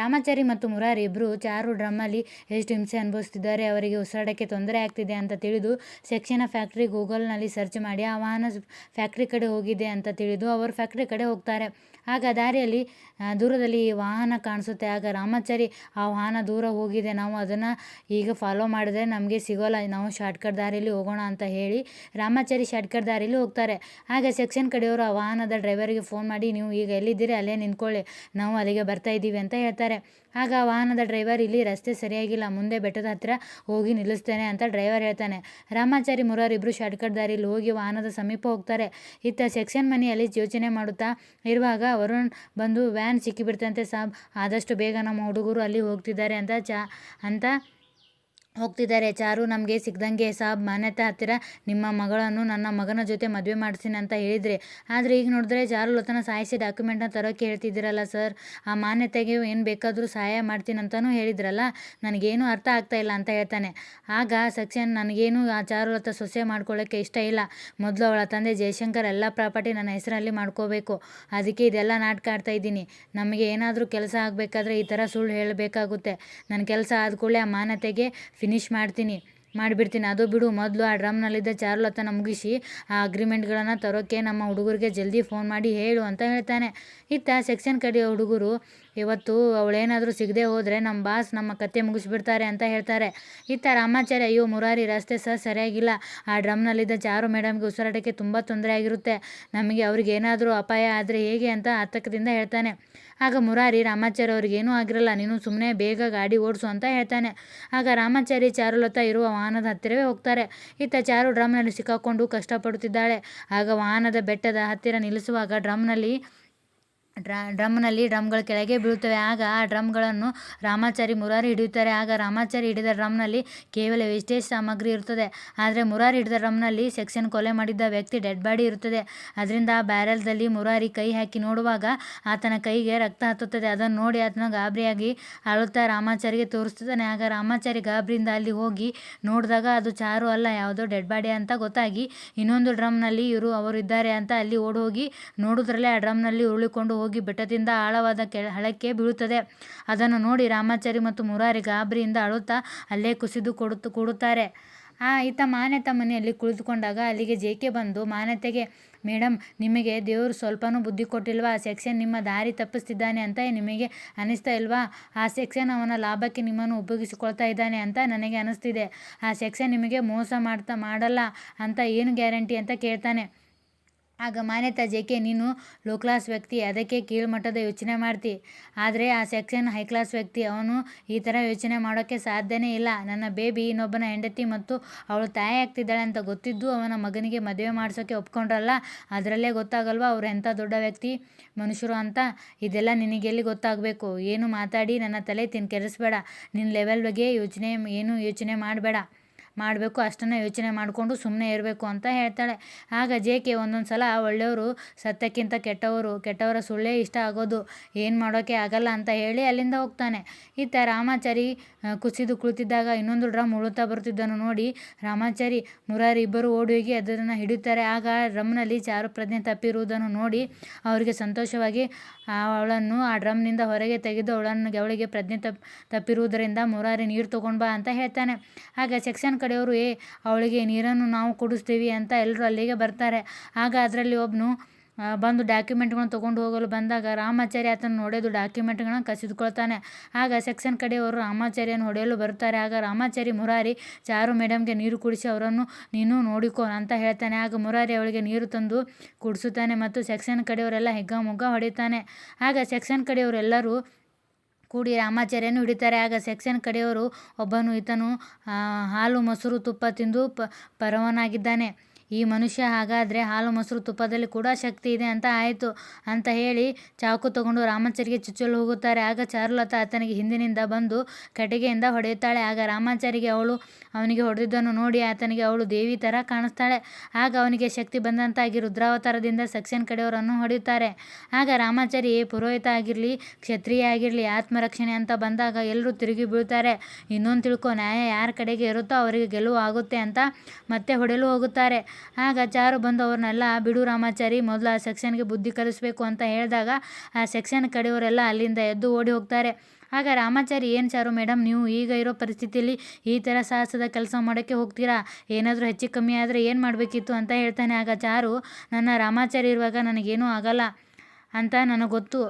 ರಾಮಾಚಾರಿ ಮತ್ತು ಮುರಾರಿ ಇಬ್ಬರು ಚಾರು ಡ್ರಮ್ಮಲ್ಲಿ ಎಷ್ಟು ಹಿಂಸೆ ಅನುಭವಿಸ್ತಿದ್ದಾರೆ, ಅವರಿಗೆ ಉಸಿರಾಡಕ್ಕೆ ತೊಂದರೆ ಆಗ್ತಿದೆ ಅಂತ ತಿಳಿದು ಸೆಕ್ಷನ ಫ್ಯಾಕ್ಟ್ರಿ ಗೂಗಲ್ನಲ್ಲಿ ಸರ್ಚ್ ಮಾಡಿ, ಆ ವಾಹನ ಫ್ಯಾಕ್ಟ್ರಿ ಕಡೆ ಹೋಗಿದೆ ಅಂತ ತಿಳಿದು ಅವರು ಫ್ಯಾಕ್ಟ್ರಿ ಕಡೆ ಹೋಗ್ತಾರೆ. ಆಗ ದಾರಿಯಲ್ಲಿ ದೂರದಲ್ಲಿ ಈ ವಾಹನ ಕಾಣಿಸುತ್ತೆ. ಆಗ ರಾಮಾಚಾರಿ, ಆ ವಾಹನ ದೂರ ಹೋಗಿದೆ, ನಾವು ಅದನ್ನು ಈಗ ಫಾಲೋ ಮಾಡಿದ್ರೆ ನಮಗೆ ಸಿಗೋಲ್ಲ, ನಾವು ಶಾರ್ಟ್ಕಟ್ ದಾರಿಯಲ್ಲಿ ಹೋಗೋಣ ಅಂತ ಹೇಳಿ ರಾಮಾಚಾರಿ ಶಾರ್ಟ್ಕಟ್ ದಾರಿಯಲ್ಲಿ ಹೋಗ್ತಾರೆ. ಆಗ ಸೆಕ್ಷನ್ ಕಡೆಯವರು ಆ ವಾಹನದ ಡ್ರೈವರಿಗೆ ಫೋನ್ ಮಾಡಿ, ನೀವು ಈಗ ಎಲ್ಲಿದ್ದೀರಿ? ಅಲ್ಲೇ ನಿಂತ್ಕೊಳ್ಳಿ. ನಾವು ಅಲ್ಲಿಗೆ ಬರ್ತಾ ಇದ್ದೀವಿ ಅಂತ ಹೇಳ್ತಾರೆ. ಆಗ ವಾಹನದ ಡ್ರೈವರ್, ಇಲ್ಲಿ ರಸ್ತೆ ಸರಿಯಾಗಿಲ್ಲ, ಮುಂದೆ ಬೆಟ್ಟದ ಹತ್ತಿರ ಹೋಗಿ ನಿಲ್ಲಿಸ್ತೇನೆ ಅಂತ ಡ್ರೈವರ್ ಹೇಳ್ತಾನೆ. ರಾಮಾಚಾರಿ ಮುರಾರ್ ಇಬ್ಬರು ಶಾರ್ಟ್ಕಟ್ ದಾರಿಯಲ್ಲಿ ಹೋಗಿ ವಾಹನದ ಸಮೀಪ ಹೋಗ್ತಾರೆ. ಇತ್ತ ಸೆಕ್ಷನ್ ಮನೆಯಲ್ಲಿ ಯೋಚನೆ ಮಾಡುತ್ತಾ ಇರುವಾಗ ವರುಣ್ ಬಂದು ವ್ಯಾನ್ ಸಿಕ್ಕಿಬಿಡ್ತಂತೆ ಸಾಬ್, ಆದಷ್ಟು ಬೇಗ ನಮ್ಮ ಹುಡುಗರು ಅಲ್ಲಿ ಹೋಗ್ತಿದ್ದಾರೆ ಅಂತ ಚಾ, ಅಂತ ಹೋಗ್ತಿದ್ದಾರೆ. ಚಾರು ನಮಗೆ ಸಿಗ್ದಂಗೆ ಸಾಬ್ ಮಾನ್ಯತೆ ಹತ್ತಿರ ನಿಮ್ಮ ಮಗಳನ್ನು ನನ್ನ ಮಗನ ಜೊತೆ ಮದುವೆ ಮಾಡಿಸಿನ ಅಂತ ಹೇಳಿದ್ರಿ. ಆದರೆ ಈಗ ನೋಡಿದ್ರೆ ಚಾರು ಲತನ ಸಾಯಿಸಿ ಡಾಕ್ಯುಮೆಂಟ್ನ ತರೋಕ್ಕೆ ಹೇಳ್ತಿದ್ದೀರಲ್ಲ ಸರ್ ಆ ಮಾನ್ಯತೆಗೆ ಏನು ಬೇಕಾದರೂ ಸಹಾಯ ಮಾಡ್ತೀನಿ ಅಂತಲೂ ಹೇಳಿದ್ರಲ್ಲ. ನನಗೇನು ಅರ್ಥ ಆಗ್ತಾ ಇಲ್ಲ ಅಂತ ಹೇಳ್ತಾನೆ. ಆಗ ಸಕ್ಷನ್, ನನಗೇನು ಆ ಚಾರುಲತ ಸೊಸೆ ಮಾಡ್ಕೊಳ್ಳೋಕ್ಕೆ ಇಷ್ಟ ಇಲ್ಲ. ಮೊದಲು ಅವಳ ತಂದೆ ಜಯಶಂಕರ್ ಎಲ್ಲ ಪ್ರಾಪರ್ಟಿ ನನ್ನ ಹೆಸರಲ್ಲಿ ಮಾಡ್ಕೋಬೇಕು. ಅದಕ್ಕೆ ಇದೆಲ್ಲ ನಾಟಕ ಆಡ್ತಾ ಇದ್ದೀನಿ. ನಮಗೆ ಏನಾದರೂ ಕೆಲಸ ಆಗಬೇಕಾದ್ರೆ ಈ ಥರ ಸುಳ್ಳು ಹೇಳಬೇಕಾಗುತ್ತೆ. ನನ್ನ ಕೆಲಸ ಆದ ಕೂಡಲೇ ಆ ಮಾನ್ಯತೆಗೆ ಫಿನಿಶ್ ಮಾಡ್ತೀನಿ, ಮಾಡಿಬಿಡ್ತೀನಿ. ಅದು ಬಿಡು, ಮೊದಲು ಆ ಡ್ರಮ್ನಲ್ಲಿದ್ದ ಚಾರುಲತನ ಮುಗಿಸಿ ಆ ಅಗ್ರಿಮೆಂಟ್ಗಳನ್ನು ತರೋಕ್ಕೆ ನಮ್ಮ ಹುಡುಗರಿಗೆ ಜಲ್ದಿ ಫೋನ್ ಮಾಡಿ ಹೇಳು ಅಂತ ಹೇಳ್ತಾನೆ. ಇತ್ತ ಸೆಕ್ಷನ್ ಕಡೆಯ ಹುಡುಗರು ಇವತ್ತು ಅವಳೇನಾದರೂ ಸಿಗದೆ ಹೋದರೆ ನಮ್ಮ ಬಾಸ್ ನಮ್ಮ ಕತೆ ಮುಗಿಸ್ಬಿಡ್ತಾರೆ ಅಂತ ಹೇಳ್ತಾರೆ. ಇತ್ತ ರಾಮಾಚಾರ್ಯ ಅಯ್ಯೋ ಮುರಾರಿ, ರಸ್ತೆ ಸಹ ಸರಿಯಾಗಿಲ್ಲ. ಆ ಡ್ರಮ್ನಲ್ಲಿದ್ದ ಚಾರು ಮೇಡಮ್ಗೆ ಉಸಿರಾಟಕ್ಕೆ ತುಂಬ ತೊಂದರೆ ಆಗಿರುತ್ತೆ. ನಮಗೆ ಅವ್ರಿಗೇನಾದರೂ ಅಪಾಯ ಆದರೆ ಹೇಗೆ ಅಂತ ಆತಂಕದಿಂದ ಹೇಳ್ತಾನೆ. ಆಗ ಮುರಾರಿ, ರಾಮಾಚಾರ್ಯ ಅವ್ರಿಗೇನೂ ಆಗಿರಲ್ಲ, ನೀನು ಸುಮ್ಮನೆ ಬೇಗ ಗಾಡಿ ಓಡಿಸು ಅಂತ ಹೇಳ್ತಾನೆ. ಆಗ ರಾಮಾಚಾರಿ ಚಾರುಲತಾ ಇರುವ ವಾಹನದ ಹತ್ತಿರವೇ ಹೋಗ್ತಾರೆ. ಇತ್ತ ಚಾರು ಡ್ರಮ್ನಲ್ಲಿ ಸಿಕ್ಕಾಕೊಂಡು ಕಷ್ಟಪಡುತ್ತಿದ್ದಾಳೆ. ಆಗ ವಾಹನದ ಬೆಟ್ಟದ ಹತ್ತಿರ ನಿಲ್ಲಿಸುವಾಗ ಡ್ರಮ್ನಲ್ಲಿ ಡ್ರ, ಡ್ರಮ್ನಲ್ಲಿ ಡ್ರಮ್ಗಳು ಕೆಳಗೆ ಬೀಳುತ್ತವೆ. ಆಗ ಆ ಡ್ರಮ್ಗಳನ್ನು ರಾಮಾಚಾರಿ ಮುರಾರಿ ಹಿಡಿಯುತ್ತಾರೆ. ಆಗ ರಾಮಾಚಾರಿ ಹಿಡಿದ ಡ್ರಮ್ನಲ್ಲಿ ಕೇವಲ ವೇಸ್ಟೇಜ್ ಸಾಮಗ್ರಿ ಇರುತ್ತದೆ. ಆದರೆ ಮುರಾರಿ ಹಿಡಿದ ಡ್ರಮ್ನಲ್ಲಿ ಸೆಕ್ಷನ್ ಕೊಲೆ ಮಾಡಿದ್ದ ವ್ಯಕ್ತಿ ಡೆಡ್ ಬಾಡಿ ಇರುತ್ತದೆ. ಅದರಿಂದ ಆ ಬ್ಯಾರಲ್ದಲ್ಲಿ ಮುರಾರಿ ಕೈ ಹಾಕಿ ನೋಡುವಾಗ ಆತನ ಕೈಗೆ ರಕ್ತ ಹತ್ತುತ್ತದೆ. ಅದನ್ನು ನೋಡಿ ಆತನ ಗಾಬರಿಯಾಗಿ ಅಳುತ್ತಾ ರಾಮಾಚಾರಿಗೆ ತೋರಿಸ್ತಾನೆ ಆಗ ರಾಮಾಚಾರಿ ಗಾಬರಿಯಿಂದ ಅಲ್ಲಿ ಹೋಗಿ ನೋಡಿದಾಗ ಅದು ಚಾರು ಅಲ್ಲ, ಯಾವುದೋ ಡೆಡ್ ಬಾಡಿ ಅಂತ ಗೊತ್ತಾಗಿ ಇನ್ನೊಂದು ಡ್ರಮ್ನಲ್ಲಿ ಇವರು ಅವರು ಇದ್ದಾರೆ ಅಂತ ಅಲ್ಲಿ ಓಡೋಗಿ ನೋಡೋದ್ರಲ್ಲೇ ಆ ಡ್ರಮ್ನಲ್ಲಿ ಉರುಳಿಕೊಂಡು ಹೋಗಿ ಬೆಟ್ಟದಿಂದ ಆಳವಾದ ಕೆಳ ಹಳಕ್ಕೆ ಬೀಳುತ್ತದೆ. ಅದನ್ನು ನೋಡಿ ರಾಮಾಚಾರಿ ಮತ್ತು ಮುರಾರಿ ಗಾಬರಿಯಿಂದ ಅಳುತ್ತಾ ಅಲ್ಲೇ ಕುಸಿದು ಕೊಡುತ್ತು ಕೊಡುತ್ತಾರೆ. ಆ, ಈತ ಮಾನ್ಯತ ಮನೆಯಲ್ಲಿ ಕುಳಿತುಕೊಂಡಾಗ ಅಲ್ಲಿಗೆ ಜೇಕೆ ಬಂದು, ಮಾನ್ಯತೆಗೆ ಮೇಡಮ್ ನಿಮಗೆ ದೇವರು ಸ್ವಲ್ಪನೂ ಬುದ್ಧಿ ಕೊಟ್ಟಿಲ್ವಾ? ಆ ಸೆಕ್ಷನ್ ನಿಮ್ಮ ದಾರಿ ತಪ್ಪಿಸ್ತಿದ್ದಾನೆ ಅಂತ ನಿಮಗೆ ಅನಿಸ್ತಾ ಇಲ್ವಾ? ಆ ಸೆಕ್ಷನ್ ಅವನ ಲಾಭಕ್ಕೆ ನಿಮ್ಮನ್ನು ಉಪಯೋಗಿಸಿಕೊಳ್ತಾ ಇದ್ದಾನೆ ಅಂತ ನನಗೆ ಅನಿಸ್ತಿದೆ. ಆ ಸೆಕ್ಷನ್ ನಿಮಗೆ ಮೋಸ ಮಾಡ್ತಾ ಮಾಡಲ್ಲ ಅಂತ ಏನು ಗ್ಯಾರಂಟಿ? ಅಂತ ಕೇಳ್ತಾನೆ. ಆಗ ಮಾನ್ಯತ ಜೆ ಕೆ ನೀನು ಲೋ ಕ್ಲಾಸ್ ವ್ಯಕ್ತಿ, ಅದಕ್ಕೆ ಕೀಳ್ಮಟ್ಟದ ಯೋಚನೆ ಮಾಡ್ತಿ. ಆದರೆ ಆ ಸೆಕ್ಷನ್ ಹೈ ಕ್ಲಾಸ್ ವ್ಯಕ್ತಿ, ಅವನು ಈ ಥರ ಯೋಚನೆ ಮಾಡೋಕ್ಕೆ ಸಾಧ್ಯನೇ ಇಲ್ಲ. ನನ್ನ ಬೇಬಿ ಇನ್ನೊಬ್ಬನ ಹೆಂಡತಿ ಮತ್ತು ಅವಳು ತಾಯಿ ಆಗ್ತಿದ್ದಾಳೆ ಅಂತ ಗೊತ್ತಿದ್ದು ಅವನ ಮಗನಿಗೆ ಮದುವೆ ಮಾಡಿಸೋಕ್ಕೆ ಒಪ್ಕೊಂಡ್ರಲ್ಲ? ಅದರಲ್ಲೇ ಗೊತ್ತಾಗಲ್ವಾ ಅವರು ಎಂಥ ದೊಡ್ಡ ವ್ಯಕ್ತಿ, ಮನುಷ್ಯರು ಅಂತ? ಇದೆಲ್ಲ ನಿನಗೆಲ್ಲಿ ಗೊತ್ತಾಗಬೇಕು? ಏನು ಮಾತಾಡಿ ನನ್ನ ತಲೆ ತಿನ್ ಕೆರೆಸ್ಬೇಡ. ನಿನ್ನ ಲೆವೆಲ್ ಬಗ್ಗೆ ಯೋಚನೆ, ಏನು ಯೋಚನೆ ಮಾಡಬೇಡ. ಮಾಡಬೇಕು, ಅಷ್ಟನ್ನು ಯೋಚನೆ ಮಾಡಿಕೊಂಡು ಸುಮ್ಮನೆ ಇರಬೇಕು ಅಂತ ಹೇಳ್ತಾಳೆ. ಆಗ ಜೆ ಕೆ ಒಂದೊಂದು ಸಲ ಒಳ್ಳೆಯವರು ಸತ್ಯಕ್ಕಿಂತ ಕೆಟ್ಟವರು, ಕೆಟ್ಟವರ ಸುಳ್ಳೇ ಇಷ್ಟ ಆಗೋದು, ಏನು ಮಾಡೋಕ್ಕೆ ಆಗಲ್ಲ ಅಂತ ಹೇಳಿ ಅಲ್ಲಿಂದ ಹೋಗ್ತಾನೆ. ಇತ್ತ ರಾಮಾಚಾರಿ ಕುಸಿದು ಕುಳಿತಿದ್ದಾಗ ಇನ್ನೊಂದು ಡ್ರಮ್ ಉಳುತ್ತಾ ಬರುತ್ತಿದ್ದನ್ನು ನೋಡಿ ರಾಮಾಚಾರಿ ಮುರಾರಿ ಇಬ್ಬರು ಓಡಿ ಹೋಗಿ ಅದನ್ನು ಹಿಡಿತಾರೆ ಆಗ ಡ್ರಮ್ನಲ್ಲಿ ಚಾರು ಪ್ರಜ್ಞೆ ತಪ್ಪಿರುವುದನ್ನು ನೋಡಿ ಅವರಿಗೆ ಸಂತೋಷವಾಗಿ ಅವಳನ್ನು ಆ ಡ್ರಮ್ನಿಂದ ಹೊರಗೆ ತೆಗೆದು ಅವಳನ್ನು, ಅವಳಿಗೆ ಪ್ರಜ್ಞೆ ತಪ್ಪ ತಪ್ಪಿರುವುದರಿಂದ ಮುರಾರಿ ನೀರು ತೊಗೊಂಡು ಬಾ ಅಂತ ಹೇಳ್ತಾನೆ. ಆಗ ಸೆಕ್ಷನ್ ಕಡೆಯವರು, ಏ, ಅವಳಿಗೆ ನೀರನ್ನು ನಾವು ಕುಡಿಸ್ತೀವಿ ಅಂತ ಎಲ್ಲರೂ ಅಲ್ಲಿಗೆ ಬರ್ತಾರೆ. ಆಗ ಅದರಲ್ಲಿ ಒಬ್ಬನು ಬಂದು ಡಾಕ್ಯುಮೆಂಟ್ಗಳನ್ನ ತೊಗೊಂಡು ಹೋಗಲು ಬಂದಾಗ ರಾಮಾಚಾರಿ ಆತನ ನೋಡೋದು ಡಾಕ್ಯುಮೆಂಟ್ಗಳನ್ನ ಕಸಿದುಕೊಳ್ತಾನೆ. ಆಗ ಸೆಕ್ಷನ್ ಕಡೆಯವರು ರಾಮಾಚಾರಿಯನ್ನು ಹೊಡೆಯಲು ಬರ್ತಾರೆ ಆಗ ರಾಮಾಚಾರಿ ಮುರಾರಿ ಚಾರು ಮೇಡಮ್ಗೆ ನೀರು ಕುಡಿಸಿ ಅವರನ್ನು ನೀನು ನೋಡಿಕೋ ಅಂತ ಹೇಳ್ತಾನೆ. ಆಗ ಮುರಾರಿ ಅವಳಿಗೆ ನೀರು ತಂದು ಕುಡಿಸುತ್ತಾನೆ ಮತ್ತು ಸೆಕ್ಷನ್ ಕಡೆಯವರೆಲ್ಲ ಹೆಗ್ಗ ಮುಗ್ಗ ಹೊಡಿತಾನೆ ಆಗ ಸೆಕ್ಷನ್ ಕಡೆಯವರೆಲ್ಲರೂ ಕೂಡಿ ರಾಮಾಚಾರ್ಯನು ಹಿಡಿತಾರೆ. ಆಗ ಸೆಕ್ಷನ್ ಕಡೆಯವರು ಒಬ್ಬನು ಈತನು ಹಾಲು ಮೊಸರು ತುಪ್ಪ ತಿಂದು ಪರವನಾಗಿದ್ದಾನೆ. ಈ ಮನುಷ್ಯ ಹಾಗಾದರೆ ಹಾಲು ಮೊಸರು ತುಪ್ಪದಲ್ಲಿ ಕೂಡ ಶಕ್ತಿ ಇದೆ ಅಂತ ಆಯಿತು ಅಂತ ಹೇಳಿ ಚಾಕು ತಗೊಂಡು ರಾಮಾಚಾರಿಗೆ ಚುಚ್ಚಲು ಹೋಗುತ್ತಾರೆ. ಆಗ ಚಾರುಲತಾ ಆತನಿಗೆ ಹಿಂದಿನಿಂದ ಬಂದು ಕಟಿಗೆಯಿಂದ ಹೊಡೆಯುತ್ತಾಳೆ. ಆಗ ರಾಮಾಚಾರಿಗೆ ಅವಳು ಅವನಿಗೆ ಹೊಡೆದಿದ್ದನ್ನು ನೋಡಿ ಆತನಿಗೆ ಅವಳು ದೇವಿ ಥರ ಕಾಣಿಸ್ತಾಳೆ. ಆಗ ಅವನಿಗೆ ಶಕ್ತಿ ಬಂದಂತಾಗಿ ರುದ್ರಾವತಾರದಿಂದ ಸಕ್ಷನ್ ಕಡೆಯವರನ್ನು ಹೊಡೆಯುತ್ತಾರೆ. ಆಗ ರಾಮಾಚಾರಿ ಪುರೋಹಿತ ಆಗಿರಲಿ, ಕ್ಷತ್ರಿಯ ಆಗಿರಲಿ, ಆತ್ಮರಕ್ಷಣೆ ಅಂತ ಬಂದಾಗ ಎಲ್ಲರೂ ತಿರುಗಿ ಬೀಳ್ತಾರೆ. ಇನ್ನೊಂದು ತಿಳ್ಕೊ, ನ್ಯಾಯ ಯಾರ ಕಡೆಗೆ ಇರುತ್ತೋ ಅವರಿಗೆ ಗೆಲುವು ಆಗುತ್ತೆ ಅಂತ ಮತ್ತೆ ಹೊಡೆಯಲು ಹೋಗುತ್ತಾರೆ. ಆಗ ಚಾರು ಬಂದು ಅವ್ರನ್ನೆಲ್ಲ, ಬಿಡು ರಾಮಾಚಾರಿ, ಮೊದಲು ಆ ಸೆಕ್ಷನ್ಗೆ ಬುದ್ಧಿ ಕಲಿಸ್ಬೇಕು ಅಂತ ಹೇಳಿದಾಗ ಆ ಸೆಕ್ಷನ್ ಕಡೆಯವರೆಲ್ಲ ಅಲ್ಲಿಂದ ಎದ್ದು ಓಡಿ ಹೋಗ್ತಾರೆ. ಆಗ ರಾಮಾಚಾರಿ, ಏನು ಚಾರು ಮೇಡಮ್ ನೀವು ಈಗ ಇರೋ ಪರಿಸ್ಥಿತಿಯಲ್ಲಿ ಈ ಥರ ಸಾಹಸದ ಕೆಲಸ ಮಾಡೋಕ್ಕೆ ಹೋಗ್ತೀರಾ? ಏನಾದರೂ ಹೆಚ್ಚು ಕಮ್ಮಿ ಆದರೆ ಏನು ಮಾಡಬೇಕಿತ್ತು? ಅಂತ ಹೇಳ್ತಾನೆ. ಆಗ ಚಾರು ನನ್ನ ರಾಮಾಚಾರಿ ಇರುವಾಗ ನನಗೇನೂ ಆಗಲ್ಲ ಅಂತ ನನಗೆ ಗೊತ್ತು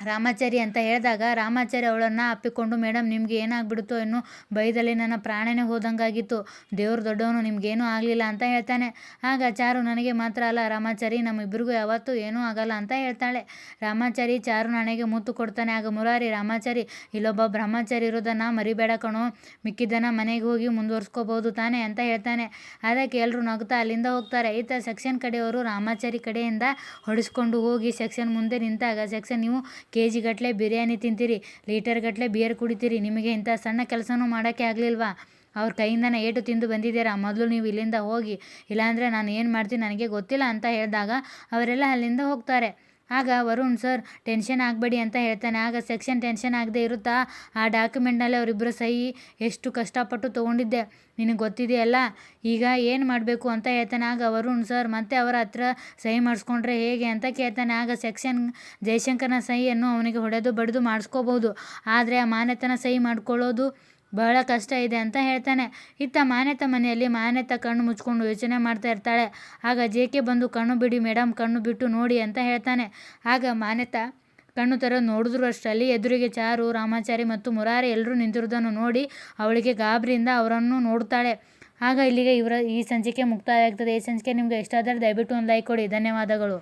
ರಾಮಾಚಾರಿ ಅಂತ ಹೇಳಿದಾಗ, ರಾಮಾಚಾರಿ ಅವಳನ್ನು ಅಪ್ಪಿಕೊಂಡು ಮೇಡಮ್ ನಿಮಗೆ ಏನಾಗ್ಬಿಡ್ತು ಏನು ಭಯದಲ್ಲಿ ನನ್ನ ಪ್ರಾಣನೇ ಹೋದಂಗಾಗಿತ್ತು. ದೇವ್ರು ದೊಡ್ಡವನು, ನಿಮ್ಗೇನೂ ಆಗಲಿಲ್ಲ ಅಂತ ಹೇಳ್ತಾನೆ. ಆಗ ಚಾರು, ನನಗೆ ಮಾತ್ರ ಅಲ್ಲ, ರಾಮಾಚಾರಿ ನಮ್ಮಿಬ್ಬರಿಗೂ ಯಾವತ್ತೂ ಏನೂ ಆಗಲ್ಲ ಅಂತ ಹೇಳ್ತಾಳೆ. ರಾಮಾಚಾರಿ ಚಾರು ನನಗೆ ಮುತ್ತು ಕೊಡ್ತಾನೆ. ಆಗ ಮುರಾರಿ, ರಾಮಾಚಾರಿ, ಇಲ್ಲೊಬ್ಬ ಬ್ರಹ್ಮಚಾರಿ ಇರೋದನ್ನು ಮರಿಬೇಡ ಕಣೋ. ಮಿಕ್ಕಿದ್ದನ್ನು ಮನೆಗೆ ಹೋಗಿ ಮುಂದುವರ್ಸ್ಕೋಬೋದು ತಾನೆ ಅಂತ ಹೇಳ್ತಾನೆ. ಅದಕ್ಕೆ ಎಲ್ಲರೂ ನಗ್ತಾ ಅಲ್ಲಿಂದ ಹೋಗ್ತಾರೆ. ಈತ ಸೆಕ್ಷನ್ ಕಡೆಯವರು ರಾಮಾಚಾರಿ ಕಡೆಯಿಂದ ಹೊಡೆಸ್ಕೊಂಡು ಹೋಗಿ ಸೆಕ್ಷನ್ ಮುಂದೆ ನಿಂತಾಗ, ಸೆಕ್ಷನ್, ನೀವು ಕೆ ಜಿಗಟ್ಟಲೆ ಬಿರಿಯಾನಿ ತಿಂತೀರಿ ಲೀಟರ್ಗಟ್ಟಲೆ ಬಿಯರ್ ಕುಡಿತೀರಿ, ನಿಮಗೆ ಇಂಥ ಸಣ್ಣ ಕೆಲಸನೂ ಮಾಡೋಕ್ಕೆ ಆಗಲಿಲ್ವಾ? ಅವ್ರ ಕೈಯಿಂದನೇ ಏಟು ತಿಂದು ಬಂದಿದ್ದೀರಾ? ಮೊದಲು ನೀವು ಇಲ್ಲಿಂದ ಹೋಗಿ, ಇಲ್ಲಾಂದರೆ ನಾನು ಏನು ಮಾಡ್ತೀನಿ ನನಗೆ ಗೊತ್ತಿಲ್ಲ ಅಂತ ಹೇಳಿದಾಗ ಅವರೆಲ್ಲ ಅಲ್ಲಿಂದ ಹೋಗ್ತಾರೆ. ಆಗ ವರುಣ್, ಸರ್, ಟೆನ್ಷನ್ ಆಗಬೇಡಿ ಅಂತ ಹೇಳ್ತಾನೆ. ಆಗ ಸೆಕ್ಷನ್ ಟೆನ್ಷನ್ ಆಗದೆ ಇರುತ್ತಾ? ಆ ಡಾಕ್ಯುಮೆಂಟ್ನಲ್ಲಿ ಅವರಿಬ್ಬರು ಸಹಿ ಎಷ್ಟು ಕಷ್ಟಪಟ್ಟು ತೊಗೊಂಡಿದ್ದೆ. ನಿನಗೆ ಗೊತ್ತಿದೆಯಲ್ಲ? ಈಗ ಏನು ಮಾಡಬೇಕು ಅಂತ ಹೇಳ್ತಾನೆ. ಆಗ ವರುಣ್, ಸರ್, ಮತ್ತೆ ಅವರ ಹತ್ರ ಸಹಿ ಮಾಡಿಸ್ಕೊಂಡ್ರೆ ಹೇಗೆ? ಅಂತ ಕೇಳ್ತಾನೆ. ಆಗ ಸೆಕ್ಷನ್ ಜಯಶಂಕರ್ನ ಸಹಿಯನ್ನು ಅವನಿಗೆ ಹೊಡೆದು ಬಡಿದು ಮಾಡಿಸ್ಕೋಬೋದು ಆದರೆ ಆ ಮಾನ್ಯತನ ಸಹಿ ಮಾಡ್ಕೊಳ್ಳೋದು ಬಹಳ ಕಷ್ಟ ಇದೆ ಅಂತ ಹೇಳ್ತಾನೆ. ಇತ್ತ ಮಾನ್ಯತ ಮನೆಯಲ್ಲಿ ಮಾನ್ಯತ ಕಣ್ಣು ಮುಚ್ಕೊಂಡು ಯೋಚನೆ ಮಾಡ್ತಾ ಇರ್ತಾಳೆ. ಆಗ ಜೆ ಕೆ ಬಂದು, ಕಣ್ಣು ಬಿಡಿ ಮೇಡಮ್ ಕಣ್ಣು ಬಿಟ್ಟು ನೋಡಿ ಅಂತ ಹೇಳ್ತಾನೆ. ಆಗ ಮಾನ್ಯತ ಕಣ್ಣು ತರ ನೋಡಿದ್ರು ಅಷ್ಟರಲ್ಲಿ ಎದುರಿಗೆ ಚಾರು, ರಾಮಾಚಾರಿ ಮತ್ತು ಮುರಾರಿ ಎಲ್ಲರೂ ನಿಂತಿರೋದನ್ನು ನೋಡಿ ಅವಳಿಗೆ ಗಾಬರಿಯಿಂದ ಅವರನ್ನು ನೋಡ್ತಾಳೆ ಆಗ ಇಲ್ಲಿಗೆ ಇವರ ಈ ಸಂಚಿಕೆ ಮುಕ್ತಾಯ ಆಗ್ತದೆ ಈ ಸಂಚಿಕೆ ನಿಮಗೆ ಇಷ್ಟ ಆದರೆ ದಯವಿಟ್ಟು ಒಂದು ಲೈಕ್ ಕೊಡಿ. ಧನ್ಯವಾದಗಳು.